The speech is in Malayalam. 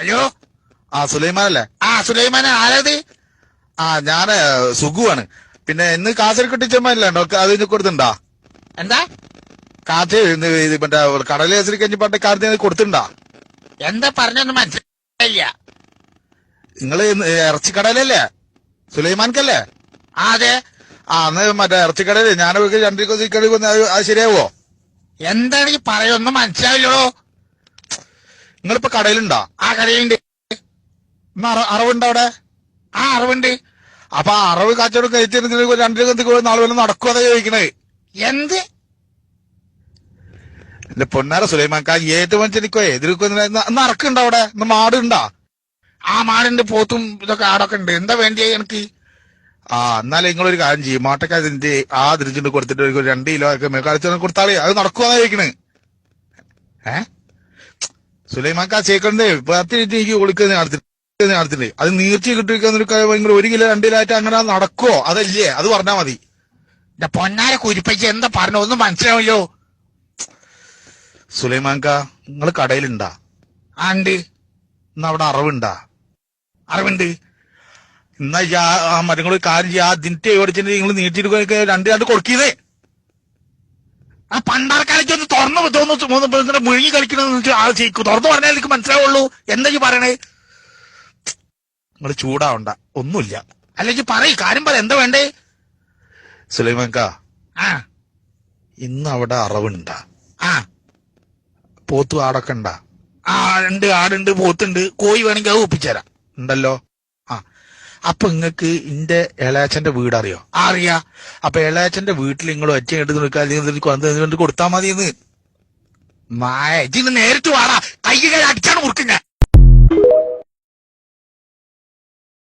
അയ്യോ. ആ സുലൈമാൻ അല്ലേ ആ സുലൈമാൻ ആരാത് ആ ഞാൻ സുഖുവാണ് പിന്നെ ഇന്ന് കാസർഗോഡ് ചെമ്മല്ലോ? അത് ഇന്ന് കൊടുത്തിണ്ടാ എന്താ? കാറ്റ് ഇത് മറ്റേ കടലിൽ കഞ്ഞി കഴിഞ്ഞ പാട്ട് കാർത്തി കൊടുത്തിണ്ടാ എന്താ പറഞ്ഞൊന്നും മനസ്സിലായില്ല. നിങ്ങൾ ഇന്ന് ഇറച്ചിക്കടലല്ലേ? സുലൈമാൻക്കല്ലേ? ആ അതെ. ആ അന്ന് മറ്റേ ഇറച്ചിക്കടൽ ഞാൻ രണ്ടു കൊതി അത് ശരിയാവോ? എന്താണ് ഈ പറയൊന്നും മനസ്സിലാവില്ലോ നിങ്ങളിപ്പോ കടയിലുണ്ടോ? ആ കടയിലുണ്ട്. അറവുണ്ടോ അവിടെ? ആ അറിവുണ്ട്. അപ്പൊ ആ അറവ് കച്ചവടം കഴിച്ചിരുന്ന രണ്ടു കൊതി നാളെ വല്ലതും നടക്കുക ചോദിക്കണേ? എന്ത്? എന്റെ പൊന്നാര സുലൈമാൻ ഏത് മനുഷ്യനിക്കോ എതിർക്കോ ഇന്ന് അറക്കുണ്ടോ അവിടെ? ഇന്ന് മാടുണ്ടോ? ആ മാടിന്റെ പോത്തും ഇതൊക്കെ ആടൊക്കെ ഉണ്ട്. എന്താ വേണ്ടിയ എനിക്ക്? ആ എന്നാലും നിങ്ങളൊരു കാര്യം ചെയ്യും. മാട്ടൊക്കെ അതിന്റെ ആ തിരിച്ചിട്ട് കൊടുത്തിട്ട് ഒരു രണ്ട് കിലോ ഒക്കെ മേക്കാഴ്ച കൊടുത്താളേ. അത് നടക്കുവാന്നാ ചോദിക്കണ്? ആ ചേക്കണ്ടേ പത്ത് മിനിറ്റ് എനിക്ക് കൊടുക്കുന്ന നടത്തിട്ട് നടത്തിട്ട് അത് നീർച്ച കിട്ടിയിരിക്കുന്ന ഭയങ്കര ഒരു കിലോ രണ്ട് കിലോ ആയിട്ട് അങ്ങനെ നടക്കുവോ? അതല്ലേ? അത് പറഞ്ഞാ മതി. എന്റെ പൊന്നാരെ കുരിപ്പയ്ക്ക് എന്താ പറഞ്ഞ ഒന്നും മനസ്സിലാവില്ലോ സുലൈമാൻക നിങ്ങൾ കടയിലുണ്ടാ? ആണ്ട് ഉണ്ട്. ഇന്ന് അവിടെ അറവുണ്ടാ? അറിവുണ്ട്. എന്നാ മരങ്ങൾ കാര്യം ചെയ്യാ അതിന്റെ ഓടിച്ചിട്ട് നിങ്ങൾ നീട്ടിയിട്ട് രണ്ട് രണ്ട് കൊടുക്കിയതേ ആ പണ്ടാർക്കാലത്ത് ഒന്ന് തുറന്നു തോന്നുന്നു മുഴുകി കളിക്കണമെന്ന് ആ ചെയ്യിക്കും തുറന്നു പറഞ്ഞാൽ എനിക്ക് മനസ്സിലാവുള്ളൂ. എന്താ ഈ പറയണേ? നിങ്ങൾ ചൂടാവണ്ട. ഒന്നുമില്ല. അല്ലെങ്കിൽ പറയ് കാര്യം പറ എന്താ വേണ്ടേ? സുലൈമാൻക ആ. ഇന്ന് അവിടെ അറവുണ്ടാ. ആ. പോത്തു ആടൊക്കെ ഉണ്ടാ? ആ ഉണ്ട് ആടുണ്ട് പോത്തുണ്ട്. കോഴി വേണമെങ്കിൽ അത് ഒപ്പിച്ചേരാം. ഉണ്ടല്ലോ. അപ്പൊ നിങ്ങക്ക് ഇന്റെ ഇളയച്ചന്റെ വീട് അറിയോ. ആ, അറിയാ അപ്പൊ ഇളയച്ചന്റെ വീട്ടിൽ നിങ്ങൾ ഒറ്റ എടുത്ത് നിൽക്കാതെ കൊടുത്താ മതി എന്ന് മായ ഇജിന്ന് നേരിട്ട് വാടാ. കൈ അടിച്ചാണ് മുറിക്കും ഞാൻ